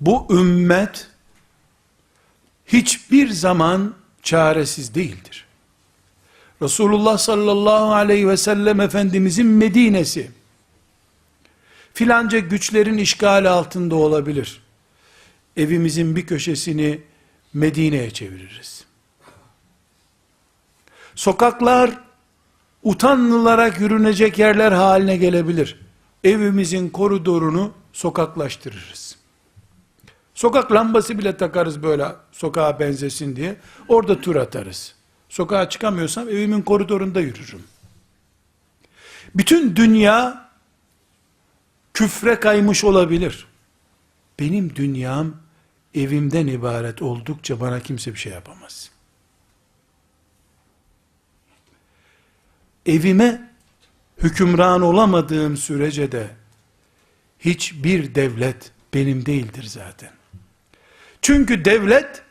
bu ümmet hiçbir zaman çaresiz değildir. Resulullah sallallahu aleyhi ve sellem Efendimizin Medine'si, filanca güçlerin işgali altında olabilir. Evimizin bir köşesini Medine'ye çeviririz. Sokaklar utanılarak yürünecek yerler haline gelebilir. Evimizin koridorunu sokaklaştırırız. Sokak lambası bile takarız böyle sokağa benzesin diye. Orada tur atarız. Sokağa çıkamıyorsam evimin koridorunda yürürüm. Bütün dünya küfre kaymış olabilir. Benim dünyam evimden ibaret oldukça bana kimse bir şey yapamaz. Evime hükümran olamadığım sürece de hiçbir devlet benim değildir zaten. Çünkü devlet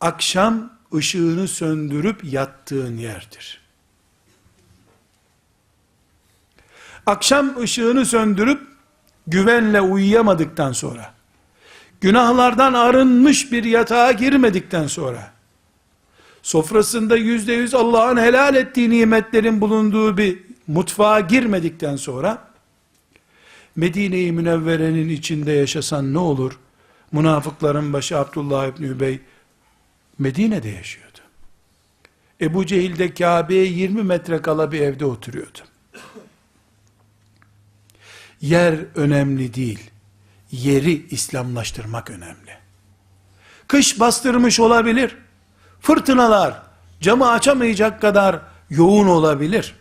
akşam ışığını söndürüp yattığın yerdir. Akşam ışığını söndürüp güvenle uyuyamadıktan sonra, günahlardan arınmış bir yatağa girmedikten sonra, sofrasında yüzde yüz Allah'ın helal ettiği nimetlerin bulunduğu bir mutfağa girmedikten sonra, Medine-i Münevvere'nin içinde yaşasan ne olur? Münafıkların başı Abdullah İbni Übey, Medine'de yaşıyordu. Ebu Cehil de Kabe'ye 20 metre kala bir evde oturuyordu. Yer önemli değil. Yeri İslamlaştırmak önemli. Kış bastırmış olabilir. Fırtınalar camı açamayacak kadar yoğun olabilir.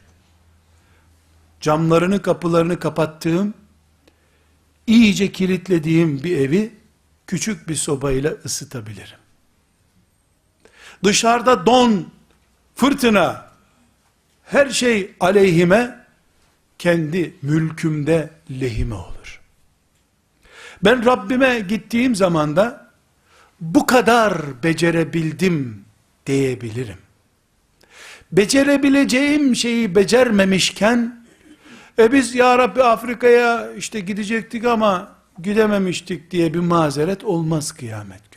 Camlarını kapılarını kapattığım, iyice kilitlediğim bir evi küçük bir sobayla ısıtabilirim. Dışarıda don, fırtına, her şey aleyhime, kendi mülkümde lehime olur. Ben Rabbime gittiğim zaman da bu kadar becerebildim diyebilirim. Becerebileceğim şeyi becermemişken e biz ya Rabbi Afrika'ya işte gidecektik ama gidememiştik diye bir mazeret olmaz kıyamet